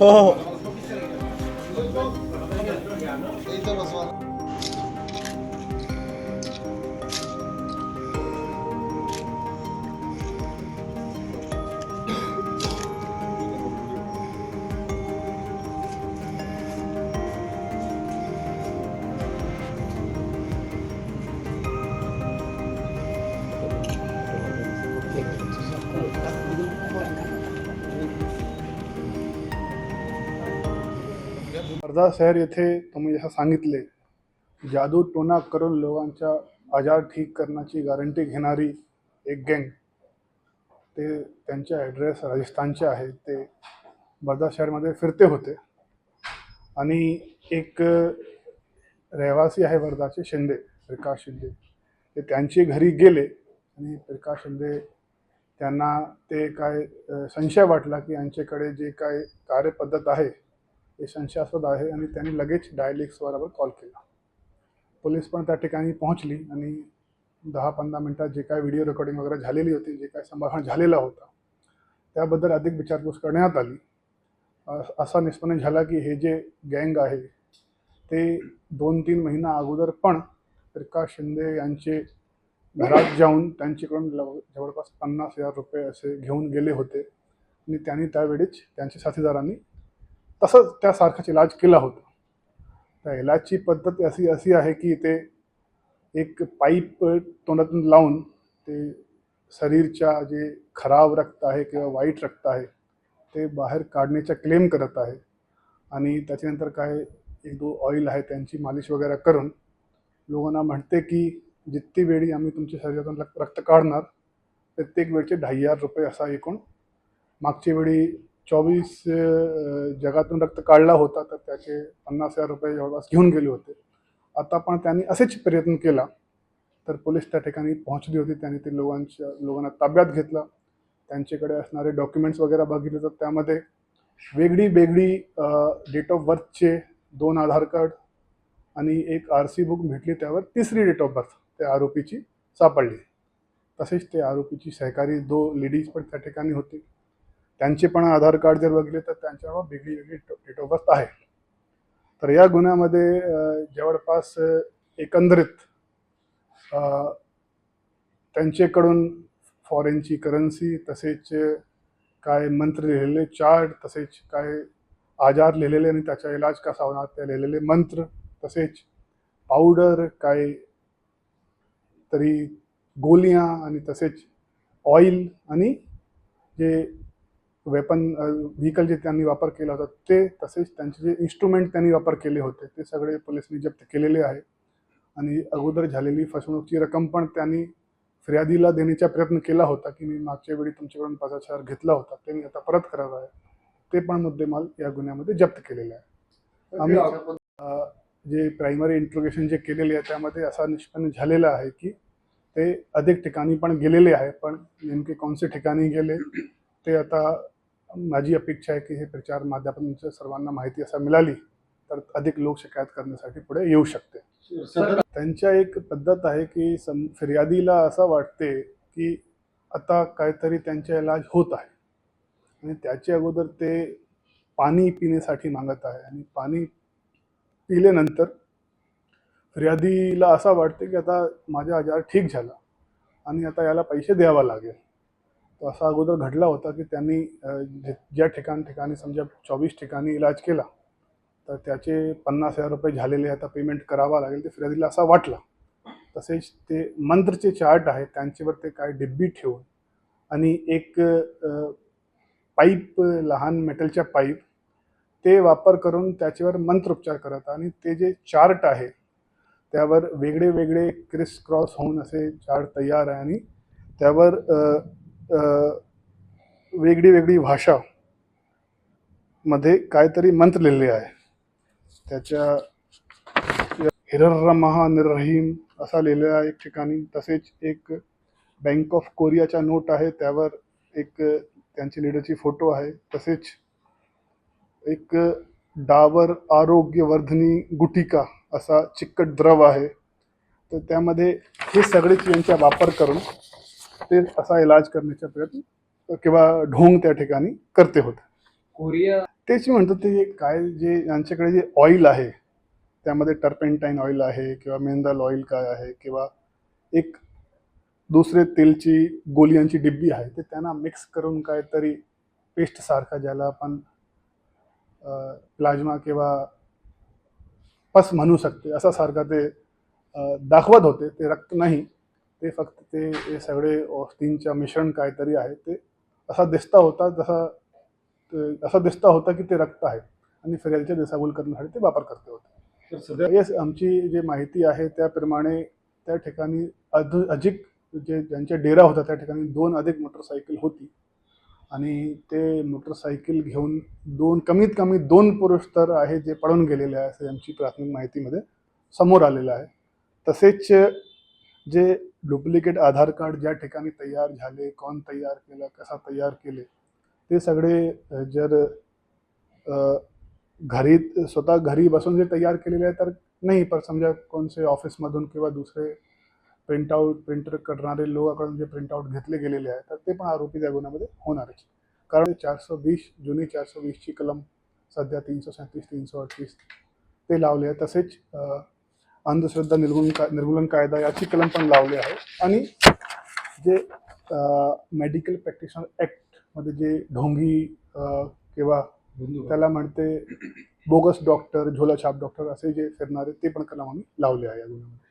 हो अर्धा वर्धा शहर येथे तुम्ही जसं सांगितले जादू टोना करून लोकांच्या आजार ठीक करण्याची गॅरंटी घेणारी एक गँग ते त्यांचे ॲड्रेस राजस्थानचे आहे ते वर्धा शहरमध्ये फिरते होते. आणि एक रहिवासी आहे वर्धाचे शिंदे प्रकाश शिंदे. ते त्यांचे घरी गेले आणि प्रकाश शिंदे त्यांना ते काय संशय वाटला की यांच्याकडे जे काय कार्यपद्धत आहे हे संशयास्पद आहे आणि त्यांनी लगेच डायलिक्सवरवर कॉल केला. पोलीस पण त्या ठिकाणी पोहोचली आणि दहा पंधरा मिनटात जे काय व्हिडिओ रेकॉर्डिंग वगैरे झालेली होती जे काय संभाषण झालेला होता त्याबद्दल अधिक विचारपूस करण्यात आली. असा निष्पन्न झाला की हे जे गँग आहे ते दोन तीन महिना अगोदर पण प्रकाश शिंदे यांचे घरात जाऊन त्यांच्याकडून जवळपास पन्नास हजार रुपये असे घेऊन गेले होते. आणि त्यांनी त्यावेळीच त्यांच्या साथीदारांनी तसंच त्यासारखाच इलाज केला होता. त्या इलाजची पद्धत अशी अशी आहे की ते एक पाईप तोंडातून लावून ते शरीरच्या जे खराब रक्त आहे किंवा वाईट रक्त आहे ते बाहेर काढण्याचा क्लेम करत आहे. आणि त्याच्यानंतर काय एक दो ऑइल आहे त्यांची मालिश वगैरे करून लोकांना म्हणते की जितकी वेळी आम्ही तुमच्या शरीरातून रक्त रक्त काढणार प्रत्येक वेळचे ढाई हजार रुपये असा एकूण मागच्या वेळी चोवीस जगातून रक्त काढला होता तर त्याचे पन्नास हजार रुपये जवळपास घेऊन गेले होते. आता पण त्यांनी असेच प्रयत्न केला तर पोलीस त्या ठिकाणी पोहोचली होती. त्यांनी ते लोकांच्या लोकांना ताब्यात घेतलं. त्यांच्याकडे असणारे डॉक्युमेंट्स वगैरे बघितले तर त्यामध्ये वेगळी वेगळी डेट ऑफ बर्थचे दोन आधार कार्ड आणि एक आर सी बुक भेटली. त्यावर तिसरी डेट ऑफ बर्थ त्या आरोपीची सापडली. तसेच ते आरोपीची सहकारी दो लेडीज पण त्या ठिकाणी होती. त्यांचे पण आधार कार्ड जर बघितले तर त्यांच्यावर वेगळी वेगळी डेट ऑफ बर्थ आहे. तर या गुन्ह्यामध्ये जवळपास एकंदरीत त्यांच्याकडून फॉरेनची करन्सी तसेच काय मंत्र लिहिलेले चार्ट तसेच काय आजार लिहिलेले आणि त्याचा इलाज कसा होणार ते लिहिलेले मंत्र तसेच पावडर काय तरी गोलियां आणि तसेच ऑइल आणि जे वेपन व्हेकल जे त्यांनी वापर केला होता ते तसेच त्यांचे जे इन्स्ट्रुमेंट त्यांनी वापर केले होते ते सगळे पोलिसनी जप्त केलेले आहे. आणि अगोदर झालेली फसवणूकची रक्कम पण त्यांनी फिर्यादीला देण्याचा प्रयत्न केला होता की मी मागच्या वेळी तुमच्याकडून पाच हजार घेतला होता ते मी आता परत करत आहे. ते पण मुद्देमाल या गुन्ह्यामध्ये जप्त केलेले आहे. आम्ही जे प्रायमरी इंट्रोगेशन जे केलेले आहे त्यामध्ये असा निष्पन्न झालेला आहे की ते अधिक ठिकाणी पण गेलेले आहे पण नेमके कोणते ठिकाणी गेले ते आता माझी अपेक्षा आहे की हे प्रचार माध्यमांच्या सर्वांना माहिती असं मिळाली तर अधिक लोक शिकायत करण्यासाठी पुढे येऊ शकते. त्यांच्या एक पद्धत आहे की सम फिर्यादीला असं वाटते की आता काहीतरी त्यांचा इलाज होत आहे. आणि त्याच्या अगोदर ते पाणी पिण्यासाठी मागत आहे आणि पाणी पिल्यानंतर फिर्यादीला असं वाटते की आता माझा आजार ठीक झाला आणि आता याला पैसे द्यावा लागेल. तो असा अगोदर घडला होता की त्यांनी ज्या ठिकाण ठिकाणी समजा चोवीस ठिकाणी इलाज केला तर त्याचे पन्नास हजार रुपये झालेले आता पेमेंट करावा लागेल ते फिर्यादीला असा वाटला. तसेच ते मंत्रचे चार्ट आहे त्यांच्यावर ते काय डिब्बी ठेवून आणि एक पाईप लहान मेटलच्या पाईप ते वापर करून त्याच्यावर मंत्रोपचार करत आणि ते जे चार्ट आहे त्यावर वेगळे वेगळे क्रिस क्रॉस होऊन असे चार्ट तयार आहे आणि त्यावर वेगळी वेगळी भाषा मध्ये काहीतरी मंत्र लिहिले आहे. त्याच्या हिरर्रमहा निर्रहीम असा लिहिलेला आहे एक ठिकाणी. तसेच एक बँक ऑफ कोरियाचा नोट आहे. त्यावर एक त्यांची लिडरची फोटो आहे. तसेच एक डावर आरोग्यवर्धनी गुटिका असा चिकट द्रव आहे. तर त्यामध्ये हे सगळेच यांचा वापर करून ते असा इलाज करण्याचा प्रयत्न किंवा ढोंग त्या ठिकाणी करते होते. कोरिया तेच मी म्हणतो ते काय जे यांच्याकडे जे ऑइल आहे त्यामध्ये टर्पेंटाईन ऑइल आहे किंवा मेंदल ऑइल काय आहे किंवा एक दुसरे तेलची गोलियांची डिब्बी आहे ते त्यांना मिक्स करून काहीतरी पेस्टसारखा ज्याला आपण प्लाझ्मा किंवा पस म्हणू शकते असा सारखा ते दाखवत होते ते रक्त नाही. ते फक्त ते सगळे औषधींच्या मिश्रण काहीतरी आहे. ते असा दिसता होता जसा ते असा दिसता होता की ते रक्त आहे. आणि फिरायलच्या दिशाभूल करण्यासाठी ते वापर करते होते. तर सध्या येस आमची जी माहिती आहे त्याप्रमाणे त्या ठिकाणी अध अधिक जे ज्यांच्या डेरा होता त्या ठिकाणी दोन अधिक मोटरसायकल होती. आणि ते मोटरसायकल घेऊन दोन कमीत कमी दोन पुरुष तर आहे जे पळून गेलेले आहे असे आमची प्राथमिक माहितीमध्ये समोर आलेलं आहे. तसेच जे डुप्लिकेट आधार कार्ड ज्या ठिकाणी तयार झाले कोण तयार केलं कसा तयार केले ते सगळे जर घरी स्वतः घरी बसून जे तयार केलेले आहे तर नाही पण समजा कोणसे ऑफिसमधून किंवा दुसरे प्रिंटआउट प्रिंटर करणारे लोकांकडून जे प्रिंटआउट घेतले गेलेले आहे तर ते पण आरोपी त्या गुन्ह्यामध्ये होणारच कारण चारशे वीस जुनी चारशे वीसची कलम सध्या तीनशे सैंतीस तीनशे अडतीस ते लावले आहे तसेच अंधश्रद्धा निर्मूलन का निर्मूलन कायदा याची कलम पण लावली आहे. आणि जे मेडिकल प्रॅक्टिशनर ॲक्टमध्ये जे ढोंगी किंवा त्याला म्हणते बोगस डॉक्टर झोला छाप डॉक्टर असे जे फिरणारे ते पण कलम आम्ही लावले आहे या गुन्ह्यामध्ये.